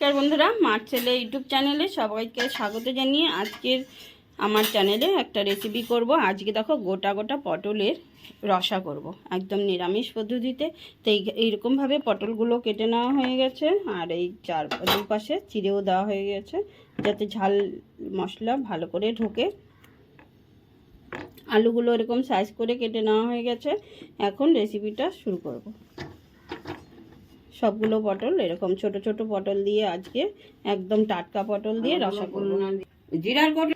নমস্কার বন্ধুরা, মার ছেলে ইউটিউব চ্যানেলে সবাইকে স্বাগত জানিয়ে আজকের আমার চ্যানেলে একটা রেসিপি করব। আজকে দেখো গোটা গোটা পটলের রসা করব। একদম নিরামিষ পদ্ধতিতে। তো এই এইরকমভাবে পটলগুলো কেটে নেওয়া হয়ে গেছে আর এই চার দুপাশে চিড়েও দেওয়া হয়ে গেছে যাতে ঝাল মশলা ভালো করে ঢোকে। আলুগুলো এরকম সাইজ করে কেটে নেওয়া হয়ে গেছে। এখন রেসিপিটা শুরু করব। সবগুলো পটল এরকম ছোট ছোট পটল দিয়ে আজকে একদম টাটকা পটল দিয়ে রসা করব। জিরার কোট?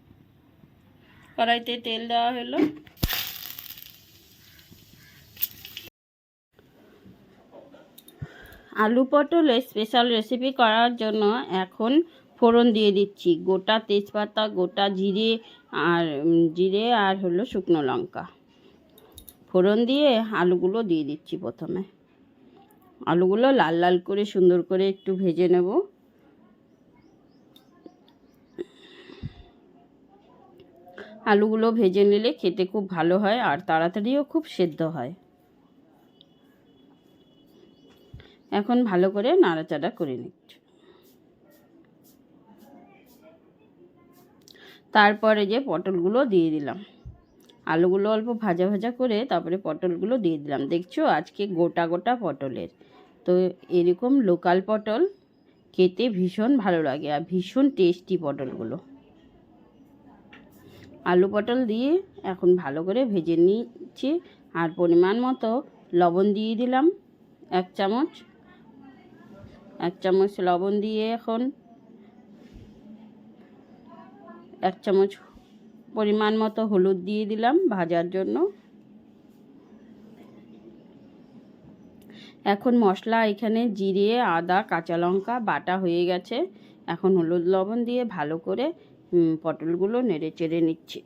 কড়াইতে তেল দেওয়া হলো। আলু পটলের স্পেশাল রেসিপি করার জন্য এখন ফোড়ন দিয়ে দিচ্ছি। গোটা তেজপাতা গোটা জিরে আর জিরে আর হলো শুকনো লঙ্কা। ফোড়ন দিয়ে আলুগুলো দিয়ে দিচ্ছি প্রথমে। আলুগুলো লাল লাল করে সুন্দর করে একটু ভেজে নেব। আলুগুলো ভেজে নিলে খেতে খুব ভালো হয় আর তাড়াতাড়িও খুব সেদ্ধ হয়। এখন ভালো করে নাড়াচাড়া করে নিচ্ছি তারপরে যে পটলগুলো দিয়ে দিলাম। আলুগুলো অল্প ভাজা ভাজা করে তারপরে পটলগুলো দিয়ে দিলাম। দেখছ আজকে গোটা গোটা পটলের। তো এরকম লোকাল পটল খেতে ভীষণ ভালো লাগে আর ভীষণ টেস্টি পটলগুলো। আলু পটল দিয়ে এখন ভালো করে ভেজে নিচ্ছি আর পরিমাণ মতো লবণ দিয়ে দিলাম এক চামচ। এক চামচ লবণ দিয়ে এখন এক চামচ পরিমাণ মতো হলুদ দিয়ে দিলাম ভাজার জন্য। এখন মশলা এখানে জিরে, আদা, কাঁচা লঙ্কা, বাটা হয়ে গেছে। এখন হলুদ লবণ দিয়ে ভালো করে পটলগুলো নেড়ে চেড়ে নিচ্ছি।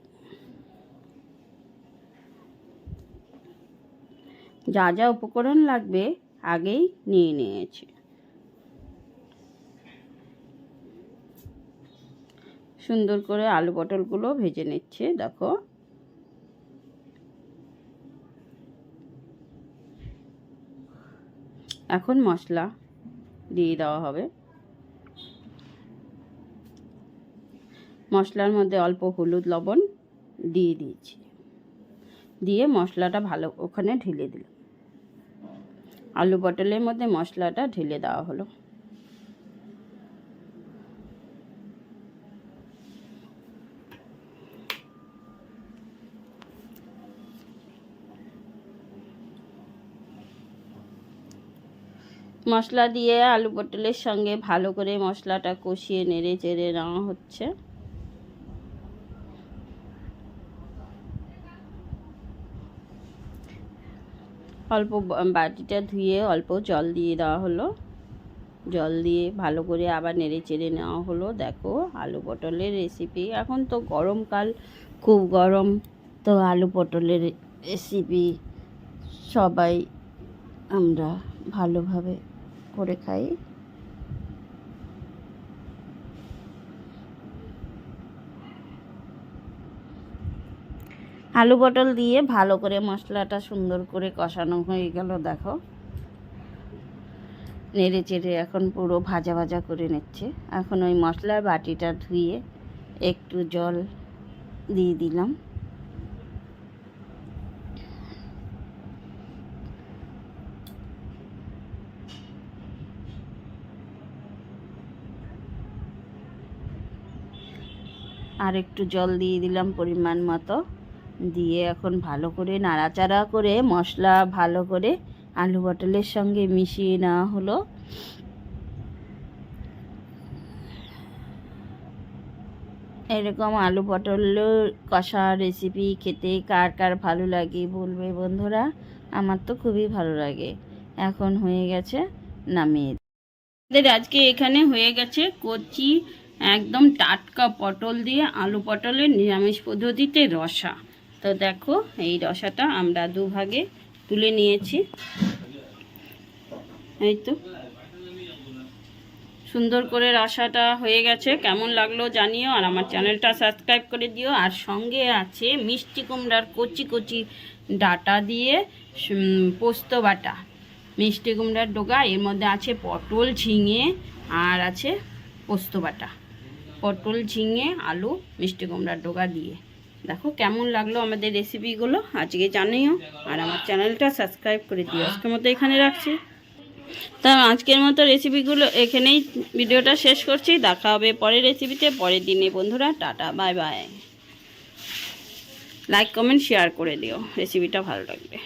যা যা উপকরণ লাগবে, আগেই নিয়ে নিয়েছি। সুন্দর করে আলু পটলগুলো ভেজে নিচ্ছে, দেখো। এখন মশলা দিয়ে দেওয়া হবে। মশলার মধ্যে অল্প হলুদ, লবণ দিয়ে দিয়েছি। দিয়ে মশলাটা ভালো ওখানে ঢেলে দিলাম। আলু পটলের মধ্যে মশলাটা ঢেলে দেওয়া হলো। মশলা দিয়ে আলু পটলের সঙ্গে ভালো করে মশলাটা কষিয়ে নেড়ে চেড়ে নেওয়া হচ্ছে। অল্প বাটিটা ধুয়ে অল্প জল দিয়ে দেওয়া হলো। জল দিয়ে ভালো করে আবার নেড়ে চেড়ে নেওয়া হলো। দেখো, আলু পটলের রেসিপি এখন তো গরমকাল খুব গরম। তো আলু পটলের রেসিপি সবাই আমরা ভালোভাবে করে খাই। আলু পটল দিয়ে ভালো করে মশলাটা সুন্দর করে কষানো হয়ে গেল, দেখো। নেড়ে চেড়ে এখন পুরো ভাজা ভাজা করে নিচ্ছে। এখন ওই মশলার বাটিটা ধুয়ে একটু জল দিয়ে দিলাম। আর একটু জল দিয়ে দিলাম পরিমাণ মতো। দিয়ে এখন ভালো করে নাড়াচাড়া করে মশলা ভালো করে আলু পটলের সঙ্গে মিশিয়ে নেওয়া হলো। এরকম আলু পটল কষা রেসিপি খেতে কার কার ভালো লাগে বলবে বন্ধুরা? আমার তো খুবই ভালো লাগে। এখন হয়ে গেছে নামিয়ে। আমাদের আজকে এখানে হয়ে গেছে কচি একদম টাটকা পটল দিয়ে আলু পটলের নিরামিষ পদ্ধতিতে রসা। তো দেখো, এই রসাটা আমরা দুভাগে তুলে নিয়েছি। এই তো। সুন্দর করে রসাটা হয়ে গেছে। কেমন লাগল জানিও, আর আমার চ্যানেলটা সাবস্ক্রাইব করে দিও। আর সঙ্গে আছে মিষ্টি কুমড়ার কচি কচি ডাটা দিয়ে পোস্ত বাটা। মিষ্টি কুমড়ার ডোকা এর মধ্যে আছে পটল ঝিঙে, আর আছে পোস্ত বাটা। পটল, ঝিঙে, আলু, মিষ্টি কুমড়ার ডোকা দিয়ে। দেখো কেমন লাগল আমাদের রেসিপিগুলো আজকে জানিও। আর আমার চ্যানেলটা সাবস্ক্রাইব করে দিও। আজকের মতো এখানে রাখছি। তা আজকের মতো রেসিপিগুলো এখানেই ভিডিওটা শেষ করছি। দেখা হবে পরের রেসিপিতে পরের দিনে, বন্ধুরা, tata bye bye like comment share করে দিও। রেসিপিটা ভালো লাগবে।